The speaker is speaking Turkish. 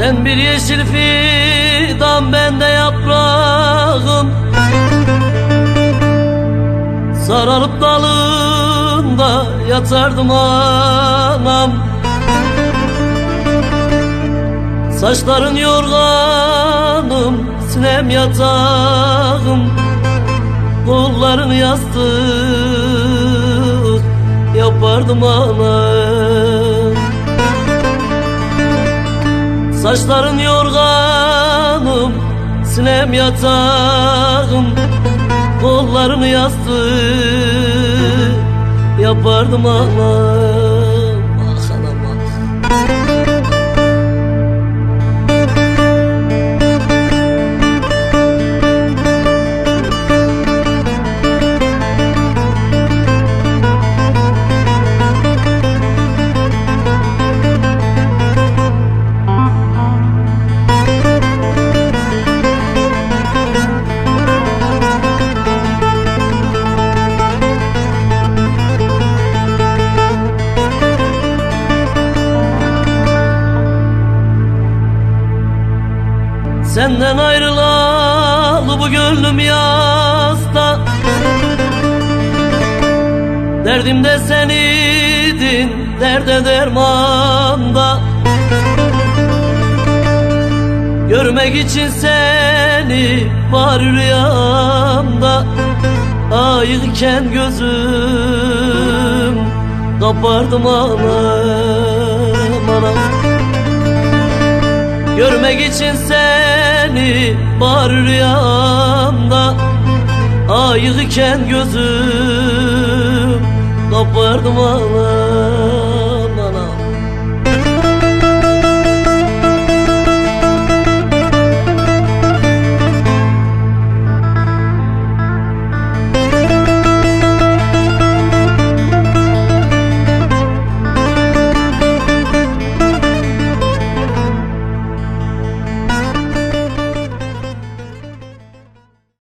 Sen bir yeşil fidan ben de yaprağım. Sararıp dalında yatardım anam. Saçların yorganım, sinem yatağım. Kolların yastık yapardım anam Saçların yorganım, sinem yatağım. Kollarını yastık yapardım anam Senden ayrılalı bu gönlüm yasta Derdim de seniydin derde dermanda. Görmek için seni var rüyamda. Ayıkken gözüm kapardım anam anam Görmek için seni var rüyamda. Ayıkken gözüm kapardım ağlar